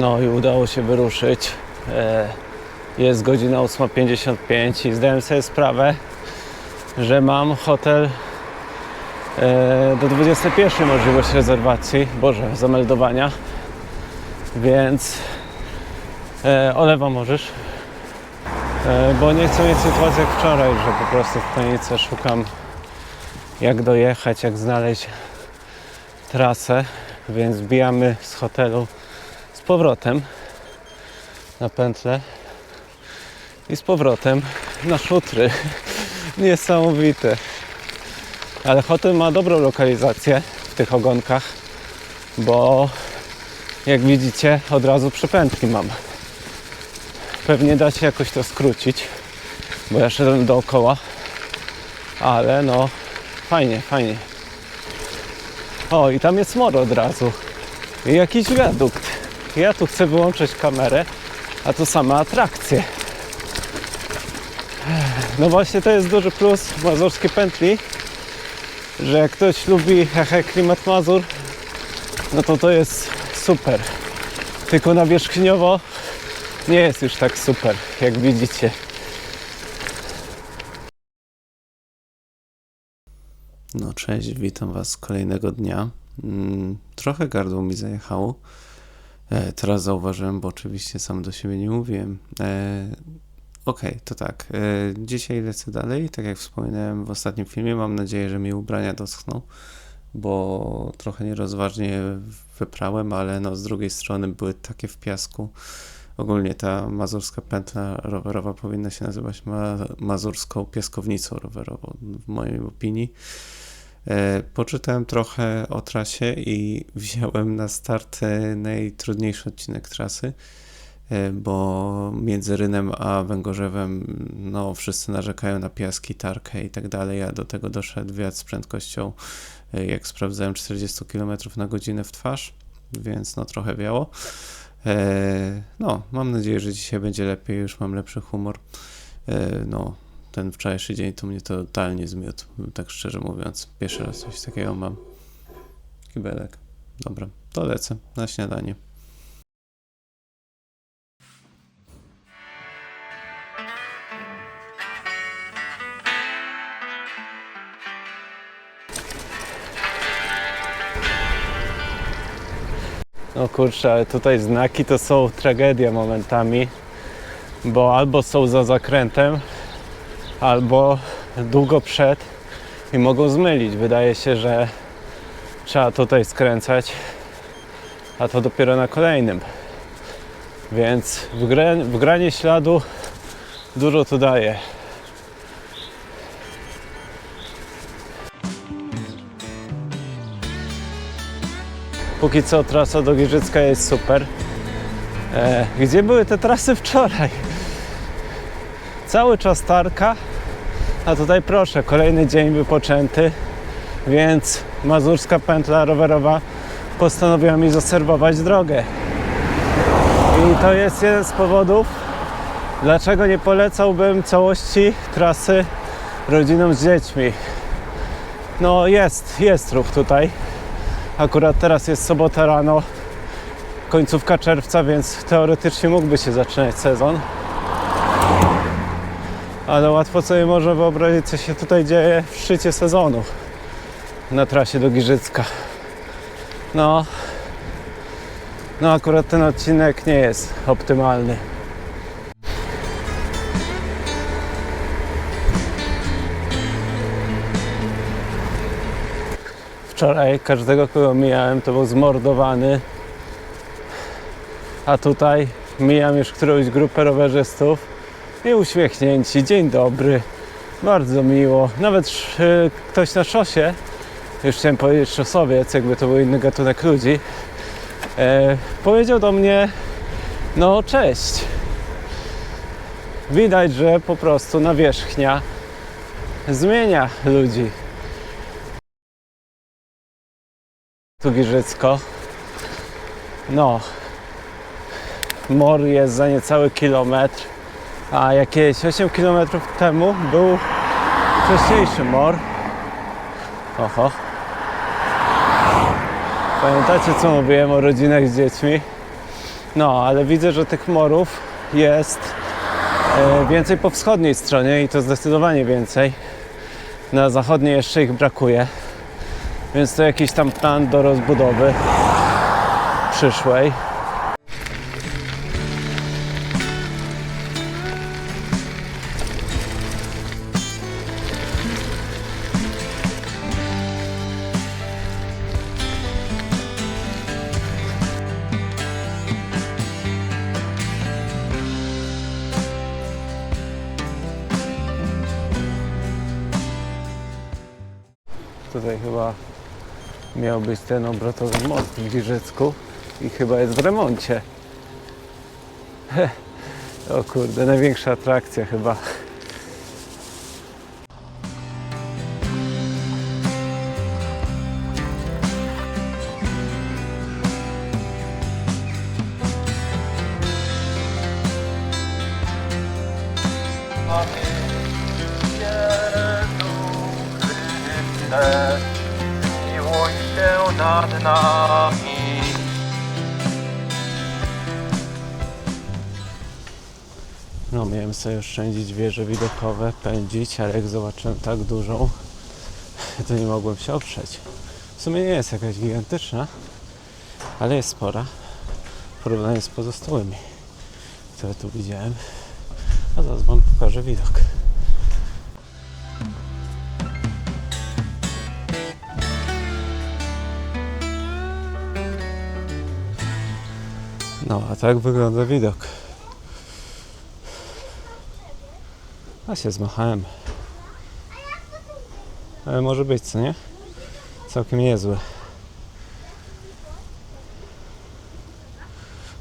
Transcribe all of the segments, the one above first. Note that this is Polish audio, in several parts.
No i udało się wyruszyć. E, Jest godzina 8.55 i zdałem sobie sprawę, że mam hotel e, do 21 możliwość rezerwacji, boże, zameldowania. Więc e, olewa możesz. Bo nie chcę mieć sytuacji jak wczoraj, że po prostu w panice szukam jak dojechać, jak znaleźć trasę, więc wbijamy z hotelu powrotem na pętlę i z powrotem na szutry. Niesamowite. Ale hotel ma dobrą lokalizację w tych ogonkach, bo jak widzicie od razu przepętki mam. Pewnie da się jakoś to skrócić, bo ja szedłem dookoła, ale no fajnie, fajnie. O, i tam jest moro od razu. I jakiś wiadukt. Ja tu chcę wyłączyć kamerę, a to same atrakcje. No właśnie to jest duży plus mazurskiej pętli, że jak ktoś lubi hehe klimat Mazur, no to to jest super. Tylko nawierzchniowo nie jest już tak super, jak widzicie. No cześć, witam Was kolejnego dnia. Mm, Trochę gardło mi zajechało. E, Teraz zauważyłem, bo oczywiście sam do siebie nie mówiłem. E, Okej, to tak. E, Dzisiaj lecę dalej. Tak jak wspominałem w ostatnim filmie, mam nadzieję, że mi ubrania doschną, bo trochę nierozważnie wyprałem, ale no z drugiej strony były takie w piasku. Ogólnie ta mazurska pętla rowerowa powinna się nazywać ma mazurską piaskownicą rowerową, w mojej opinii. E, Poczytałem trochę o trasie i wziąłem na start e, najtrudniejszy odcinek trasy, e, bo między Rynem a Węgorzewem no, wszyscy narzekają na piaski, tarkę i tak dalej, a do tego doszedł wiatr z prędkością, jak sprawdzałem, 40 km na godzinę w twarz, więc no trochę wiało. E, No, mam nadzieję, że dzisiaj będzie lepiej, już mam lepszy humor. No, ten wczorajszy dzień to mnie totalnie zmiótł, tak szczerze mówiąc. Pierwszy raz coś takiego mam. Kibelek. Dobra, to lecę na śniadanie. No kurczę, ale tutaj znaki to są tragedia momentami, bo albo są za zakrętem, albo długo przed i mogą zmylić. Wydaje się, że trzeba tutaj skręcać, a to dopiero na kolejnym. Więc wgra- wgranie śladu dużo tu daje. Póki co trasa do Giżycka jest super. E, gdzie były te trasy wczoraj? Cały czas tarka, a tutaj proszę, kolejny dzień wypoczęty, więc mazurska pętla rowerowa postanowiła mi zaserwować drogę. I to jest jeden z powodów, dlaczego nie polecałbym całości trasy rodzinom z dziećmi. No jest, jest ruch tutaj. Akurat teraz jest sobota rano, końcówka czerwca, więc teoretycznie mógłby się zaczynać sezon. Ale łatwo sobie można wyobrazić, co się tutaj dzieje w szczycie sezonu na trasie do Giżycka. No, no akurat ten odcinek nie jest optymalny. Wczoraj każdego, kogo mijałem, to był zmordowany. A tutaj mijam już którąś grupę rowerzystów i uśmiechnięci. Dzień dobry. Bardzo miło. Nawet sz- ktoś na szosie, już chciałem powiedzieć szosowiec, jakby to był inny gatunek ludzi, e, powiedział do mnie, no cześć. Widać, że po prostu nawierzchnia zmienia ludzi. Tu Giżycko. No. Mor jest za niecały kilometr, a jakieś 8 km temu był wcześniejszy mor. Oho. Pamiętacie co mówiłem o rodzinach z dziećmi? No, ale widzę, że tych morów jest e, więcej po wschodniej stronie i to zdecydowanie więcej. Na zachodniej jeszcze ich brakuje. Więc to jakiś tam plan do rozbudowy przyszłej. Chyba miał być ten obrotowy most w Giżycku i chyba jest w remoncie. O kurde, największa atrakcja chyba. Nami. No, miałem sobie oszczędzić wieże widokowe, pędzić, ale jak zobaczyłem tak dużą, to nie mogłem się oprzeć. W sumie nie jest jakaś gigantyczna, ale jest spora w porównaniu z pozostałymi, które tu widziałem. A zaraz Wam pokażę widok. No, a tak wygląda widok. A się zmachałem. Ale może być, co nie? Całkiem niezły.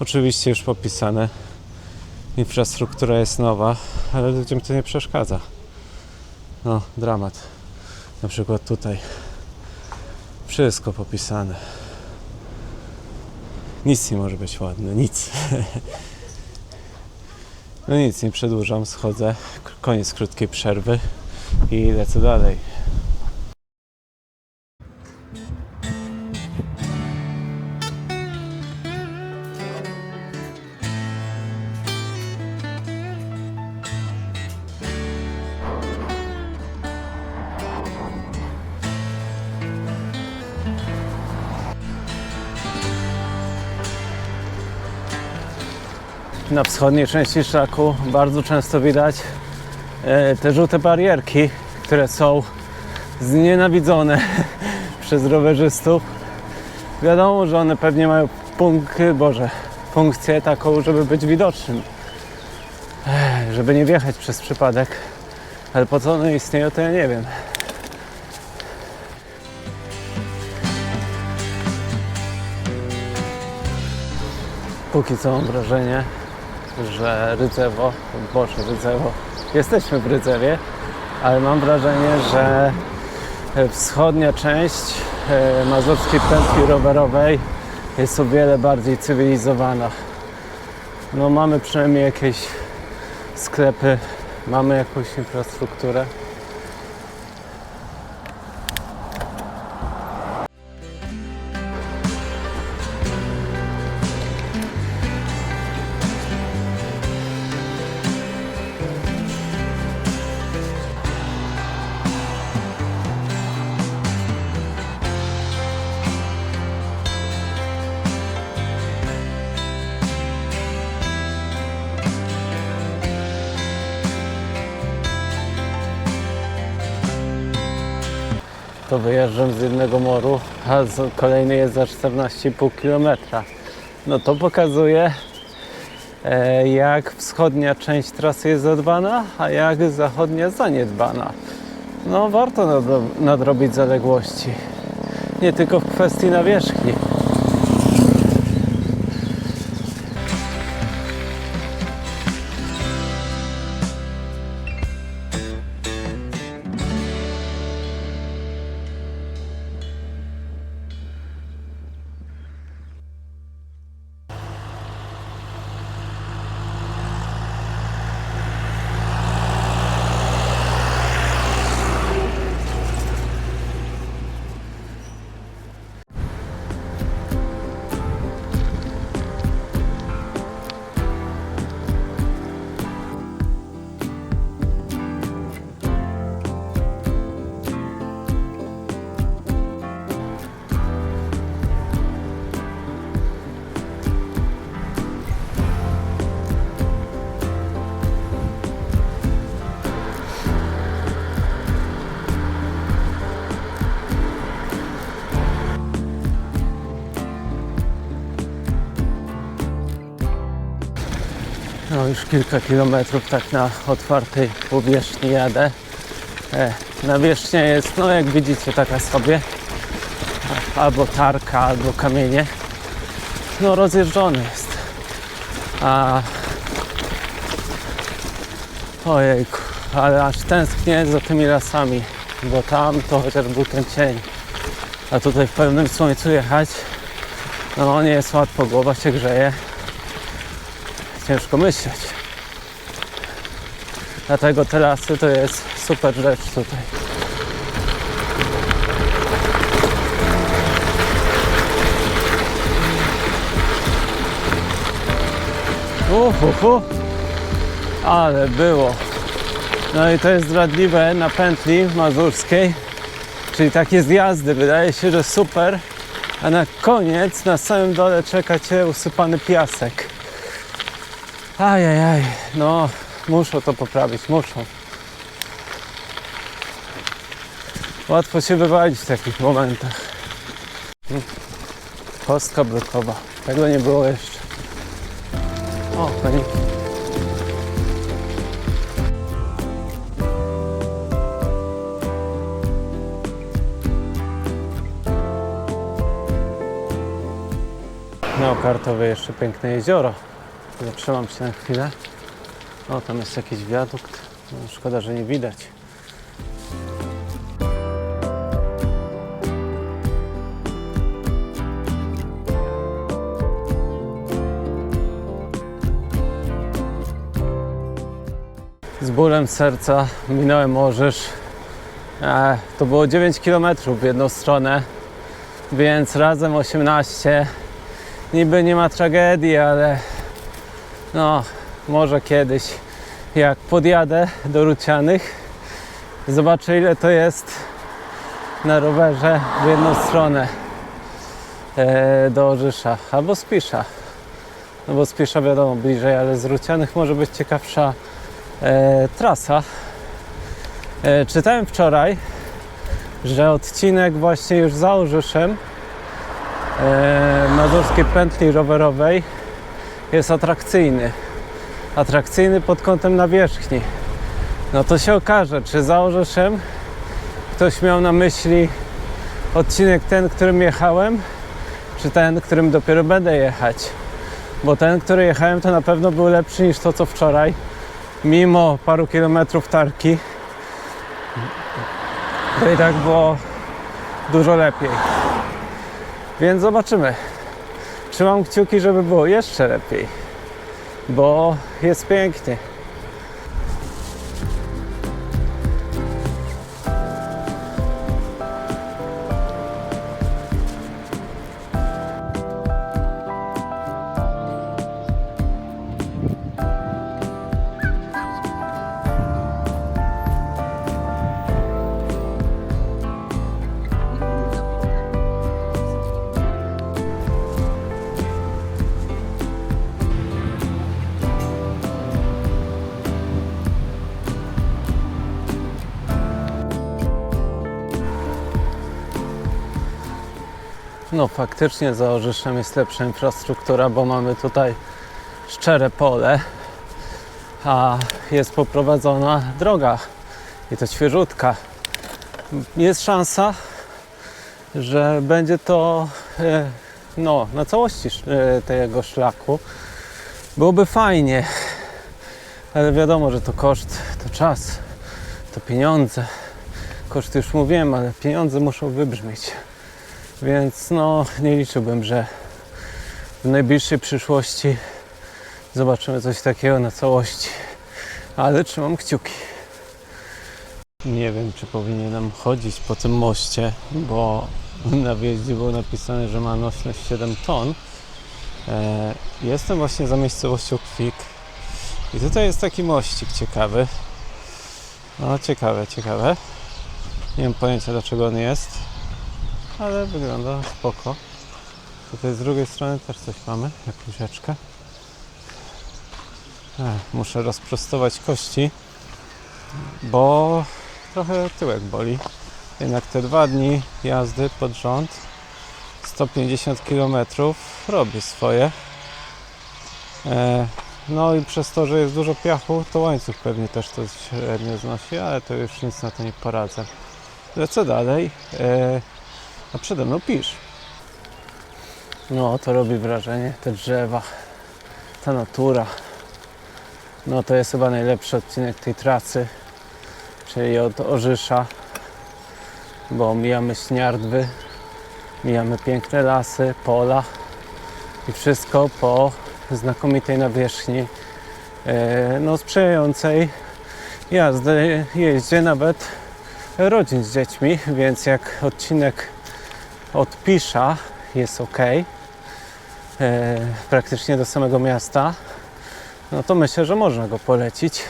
Oczywiście już popisane. Infrastruktura jest nowa, ale ludziom to nie przeszkadza. No, dramat. Na przykład tutaj. Wszystko popisane. Nic nie może być ładne, nic. No nic, nie przedłużam, schodzę. Koniec krótkiej przerwy i lecę dalej. Na wschodniej części szlaku bardzo często widać e, te żółte barierki, które są znienawidzone przez rowerzystów. Wiadomo, że one pewnie mają punkt, Boże, funkcję taką, żeby być widocznym. Ech, Żeby nie wjechać przez przypadek. Ale po co one istnieją, to ja nie wiem. Póki co mam wrażenie, że Rydzewo, Boże Rydzewo, jesteśmy w Rydzewie, ale mam wrażenie, że wschodnia część e, mazurskiej pętli rowerowej jest o wiele bardziej cywilizowana. No mamy przynajmniej jakieś sklepy, mamy jakąś infrastrukturę. To wyjeżdżam z jednego moru, a kolejny jest za 14,5 km. No to pokazuje, e, jak wschodnia część trasy jest zadbana, a jak zachodnia zaniedbana. No warto nadro- nadrobić zaległości. Nie tylko w kwestii nawierzchni. Już kilka kilometrów tak na otwartej powierzchni jadę. E, nawierzchnia jest, no jak widzicie, taka sobie. Albo tarka, albo kamienie. No rozjeżdżony jest. A ojejku, ale aż tęsknię za tymi lasami, bo tam to chociaż był ten cień. A tutaj w pełnym słońcu jechać, no nie jest łatwo, głowa się grzeje. Ciężko myśleć. Dlatego te lasy to jest super rzecz tutaj. Uhuhu. Ale było. No i to jest zdradliwe na pętli mazurskiej, czyli takie zjazdy. Wydaje się, że super, a na koniec na samym dole czeka Cię usypany piasek. Ajajaj, no muszą to poprawić, muszą. Łatwo się wywalić w takich momentach. Kostka blokowa. Tego nie było jeszcze. O, koniki. No, kartowe jeszcze piękne jezioro. Zatrzymam się na chwilę. O, tam jest jakiś wiadukt. No, szkoda, że nie widać. Z bólem serca minąłem Orzysz. E, to było 9 km w jedną stronę, więc razem 18. Niby nie ma tragedii, ale no, może kiedyś, jak podjadę do Rucianych, zobaczę ile to jest na rowerze w jedną stronę e, do Orzysza albo Spisza. No bo Spisza wiadomo bliżej, ale z Rucianych może być ciekawsza e, trasa. E, czytałem wczoraj, że odcinek właśnie już za Orzyszem e, Mazurskiej Pętli Rowerowej jest atrakcyjny. Atrakcyjny pod kątem nawierzchni. No to się okaże, czy za Orzyszem ktoś miał na myśli odcinek ten, którym jechałem, czy ten, którym dopiero będę jechać. Bo ten, który jechałem, to na pewno był lepszy niż to, co wczoraj. Mimo paru kilometrów tarki, to i tak było dużo lepiej. Więc zobaczymy. Trzymam kciuki, żeby było jeszcze lepiej, bo jest pięknie. No faktycznie za Orzyszem jest lepsza infrastruktura, bo mamy tutaj szczere pole, a jest poprowadzona droga i to świeżutka. Jest szansa, że będzie to e, no, na całości e, tego szlaku. Byłoby fajnie, ale wiadomo, że to koszt, to czas, to pieniądze. Koszt już mówiłem, ale pieniądze muszą wybrzmieć. Więc no, nie liczyłbym, że w najbliższej przyszłości zobaczymy coś takiego na całości. Ale trzymam kciuki. Nie wiem, czy powinienem chodzić po tym moście, bo na wjeździe było napisane, że ma nośność 7 ton. E, Jestem właśnie za miejscowością Kwik i tutaj jest taki mościk ciekawy. No, ciekawe, ciekawe. Nie mam pojęcia, dlaczego on jest ale wygląda spoko. Tutaj z drugiej strony też coś mamy, jakąś rzeczkę. Ech, muszę rozprostować kości, bo trochę tyłek boli. Jednak te dwa dni jazdy pod rząd, 150 km robi swoje. E, No i przez to, że jest dużo piachu, to łańcuch pewnie też to średnio znosi, ale to już nic na to nie poradzę. Lecę dalej, e, a przede mną pisz. No, to robi wrażenie, te drzewa, ta natura. No to jest chyba najlepszy odcinek tej trasy, czyli od Orzysza, bo mijamy śniardwy, mijamy piękne lasy, pola i wszystko po znakomitej nawierzchni, e, no sprzyjającej jazdy, jeździe nawet rodzin z dziećmi, więc jak odcinek od Pisza jest ok, e, praktycznie do samego miasta, no to myślę, że można go polecić.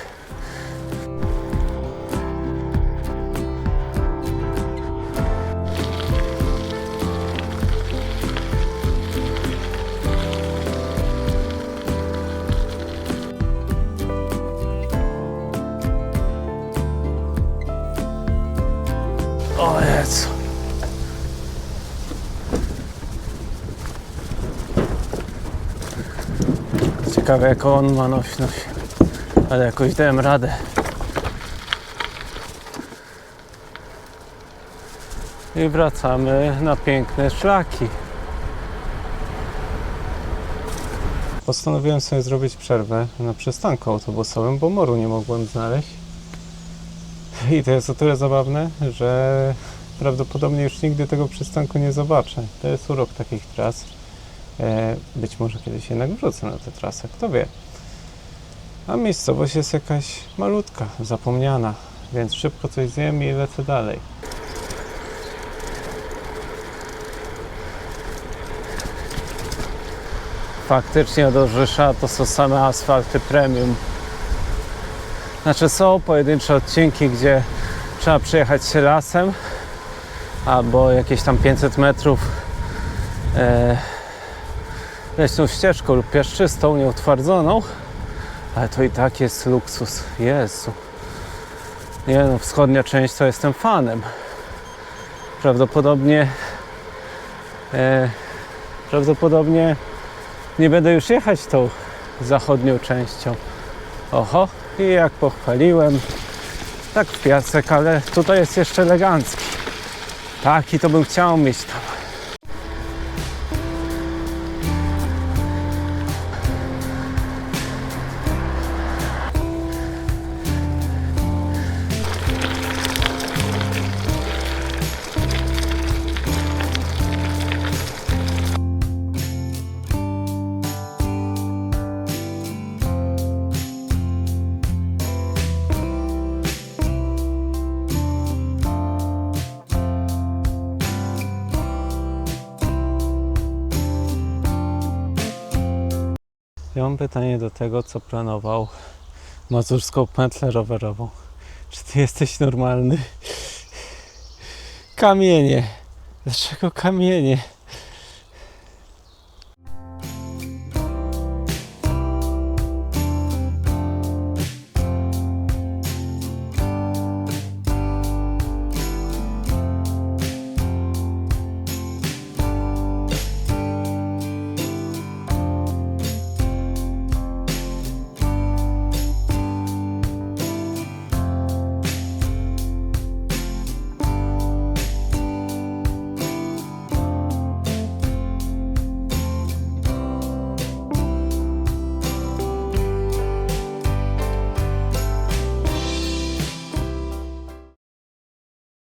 O Jezu. Ciekawe jaką on ma nośność, ale jakoś dałem radę. I wracamy na piękne szlaki. Postanowiłem sobie zrobić przerwę na przystanku autobusowym, bo moru nie mogłem znaleźć. I to jest o tyle zabawne, że prawdopodobnie już nigdy tego przystanku nie zobaczę. To jest urok takich tras. E, być może kiedyś jednak wrócę na tę trasę, kto wie. A miejscowość jest jakaś malutka, zapomniana, więc szybko coś zjem i lecę dalej. Faktycznie do Rzesza to są same asfalty premium. Znaczy są pojedyncze odcinki, gdzie trzeba przejechać się lasem albo jakieś tam 500 metrów e, leśną ścieżką lub piaszczystą, nieutwardzoną, ale to i tak jest luksus. Jezu. Nie no, wschodnia część to jestem fanem. Prawdopodobnie e, prawdopodobnie nie będę już jechać tą zachodnią częścią. Oho, i jak pochwaliłem, tak w piasek, ale tutaj jest jeszcze elegancki. Taki to bym chciał mieć tam. Mam pytanie do tego, co planował mazurską pętlę rowerową. Czy ty jesteś normalny? Kamienie. Dlaczego kamienie?